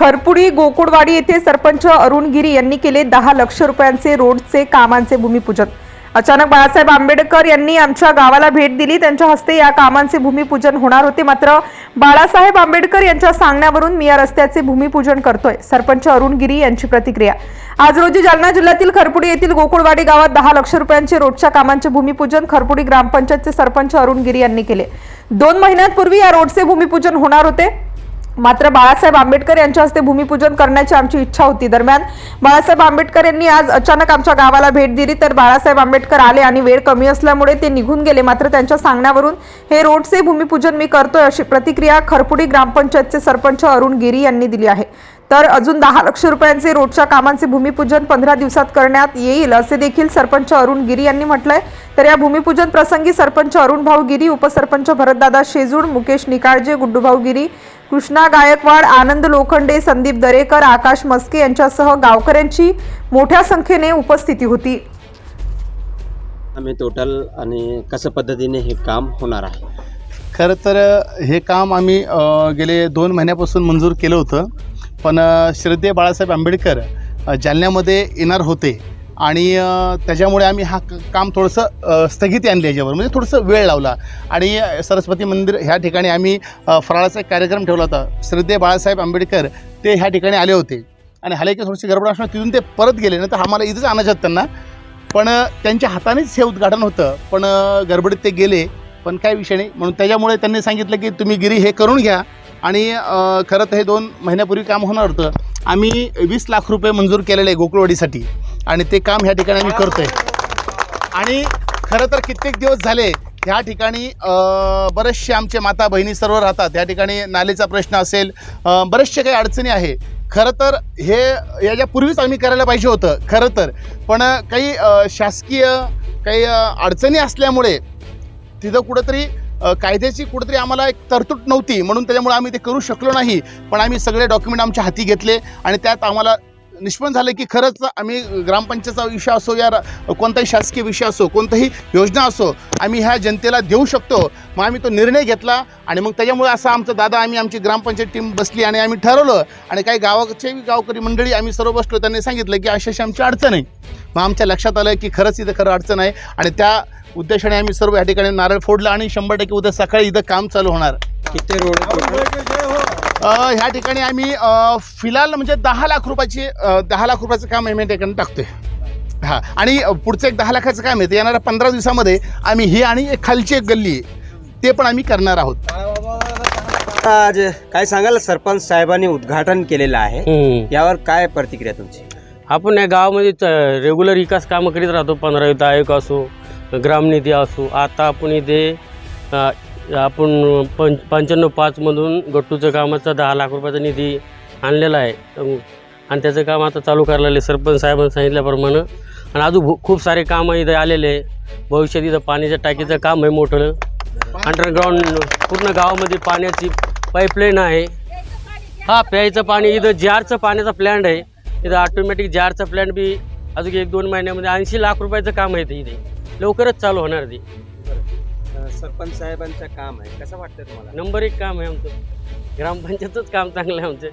खरपुडी गोकुळवाडी येथे सरपंच अरुण गिरी यांनी केले दहा लक्ष रुपयांचे रोडचे कामांचे भूमिपूजन. अचानक बाळासाहेब आंबेडकर यांनी आमच्या गावाला भेट दिली. त्यांच्या हस्ते या कामांचे भूमिपूजन होणार होते. मात्र बाळासाहेब आंबेडकर यांच्या सांगण्यावरून मी या रस्त्याचे भूमिपूजन करतोय. सरपंच अरुण गिरी यांची प्रतिक्रिया. आज रोजी जालना जिल्ह्यातील खरपुडी येथील गोकुळवाडी गावात दहा लक्ष रुपयांचे रोडच्या कामांचे भूमिपूजन खरपुडी ग्रामपंचायतचे सरपंच अरुण गिरी यांनी केले. दोन महिन्यांपूर्वी या रोडचे भूमिपूजन होणार होते. मात्र बाळासाहेब आंबेडकर यांच्या हस्ते भूमिपूजन करण्याची आमची इच्छा होती. दरम्यान बाळासाहेब आंबेडकर यांनी आज अचानक आमच्या गावाला भेट दिली तर बाळासाहेब आंबेडकर आले आणि वेळ कमी असल्यामुळे ते निघून गेले. मात्र त्यांच्या सांगण्यावरून हे रोडचे भूमिपूजन मी करतोय अशी प्रतिक्रिया खरपुडी ग्रामपंचायतचे सरपंच अरुण गिरी यांनी दिली आहे. तर अजून दहा लक्ष रुपयांचे रोडच्या कामांचे भूमिपूजन पंधरा दिवसात करण्यात येईल असे देखील सरपंच अरुण गिरी यांनी म्हटलंय. तर या भूमिपूजन प्रसंगी सरपंच अरुण भाऊ गिरी उपसरपंच भरतदादा शेजूड मुकेश निकाळजे गुड्डूभाऊ गिरी कृष्णा गायकवाड आनंद लोखंडे संदीप दरेकर आकाश मस्के यांच्यासह गावकऱ्यांची मोठ्या संख्येने उपस्थिती होती. आम्ही टोटल आणि कसं पद्धतीने हे काम होणार आहे? खरं तर हे काम आम्ही अ, गेले दोन महिन्यापासून मंजूर केलं होतं. पण अ, श्रद्धेय बाळासाहेब आंबेडकर अ, जालन्यामध्ये येणार होते. आणि त्याच्यामुळे आम्ही हा काम थोडंसं स्थगिती आणली याच्यावर. म्हणजे थोडंसं वेळ लावला. आणि सरस्वती मंदिर ह्या ठिकाणी आम्ही फराळाचा एक कार्यक्रम ठेवला होता. श्रद्धे बाळासाहेब आंबेडकर ते ह्या ठिकाणी आले होते. आणि आले की थोडीशी गडबड असणार तिथून ते परत गेले. नाही तर आम्हाला इथंच आणायचं होतं त्यांना. पण त्यांच्या हातानेच हे उद्घाटन होतं. पण गडबडीत ते गेले. पण काय विषय नाही. म्हणून त्याच्यामुळे त्यांनी सांगितलं की तुम्ही गिरी हे करून घ्या. आणि खरं तर हे दोन महिन्यापूर्वी काम होणार होतं. आम्ही वीस लाख रुपये मंजूर केलेले आहे गोकुळवाडीसाठी. आणि ते काम ह्या ठिकाणी आम्ही करतोय. आणि खरं तर कित्येक दिवस झाले ह्या ठिकाणी बरेचसे आमचे माता बहिणी सर्व राहतात. त्या ठिकाणी नालेचा प्रश्न असेल बरेचसे काही अडचणी आहे. खरं तर हे याच्यापूर्वीच आम्ही करायला पाहिजे होतं खरं तर. पण काही शासकीय काही अडचणी असल्यामुळे तिथं कुठंतरी कायद्याची कुठंतरी आम्हाला एक तरतूद नव्हती. म्हणून त्याच्यामुळे आम्ही ते करू शकलो नाही. पण आम्ही सगळे डॉक्युमेंट आमच्या हाती घेतले आणि त्यात आम्हाला निष्पन्न झालं की खरंच आम्ही ग्रामपंचायतचा विषय असो या कोणताही शासकीय विषय असो कोणताही योजना असो आम्ही ह्या जनतेला देऊ शकतो. मग आम्ही तो निर्णय घेतला आणि मग त्याच्यामुळे असा आमचा दादा आम्ही आमची ग्रामपंचायत टीम बसली आणि आम्ही ठरवलं आणि काही गावाचे गावकरी मंडळी आम्ही सर्व बसलो. त्यांनी सांगितलं की अशी अशी आमची अडचण आहे. मग आमच्या लक्षात आलं की खरंच इथं खरं अडचण आहे आणि त्या उद्देशाने आम्ही सर्व या ठिकाणी नारळ फोडला आणि शंभर टक्के उद्या सकाळी इथं काम चालू होणार. किती रोड ह्या ठिकाणी आम्ही फिलहाल म्हणजे दहा लाख रुपयाची दहा लाख रुपयाचं काम आम्ही ठिकाणी टाकतोय. हा आणि पुढचं एक दहा लाखाचं काम आहे ते येणाऱ्या पंधरा दिवसामध्ये आम्ही ही आणि एक खालची एक गल्ली आहे ते पण आम्ही करणार आहोत. आज काय सांगाल? सरपंच साहेबांनी उद्घाटन केलेलं आहे. हम्म. यावर काय प्रतिक्रिया तुमची? आपण या गावामध्ये रेग्युलर विकास कामं करीत राहतो पंधरा युद्ध आयोग असो ग्रामनिधी असो. आता आपण इथे अ, आपण पंच पंच्याण्णव पाचमधून गट्टूचं कामाचा दहा लाख रुपयाचा निधी आणलेला आहे. आणि त्याचं काम आता चालू करायला आहे सरपंच साहेबांनी सांगितल्याप्रमाणे. आणि अजून खूप सारे कामं इथं आलेले आहे. भविष्यात इथं पाण्याच्या टाकीचं काम आहे मोठं. अंडरग्राऊंड पूर्ण गावामध्ये पाण्याची पाईपलाईन आहे. हा प्यायचं पाणी इथं जारचं पाण्याचा प्लॅन्ट आहे. इथं ऑटोमॅटिक जारचं प्लॅन्ट बी अजून एक दोन महिन्यामध्ये ऐंशी लाख रुपयाचं काम आहे ते इथे. लवकरच चालू होणार ती सरपंच साहेबांचं काम आहे. कसं वाटतं तुम्हाला? नंबर एक काम आहे आमचं. ग्रामपंचायतच काम चांगलं आहे आमचं.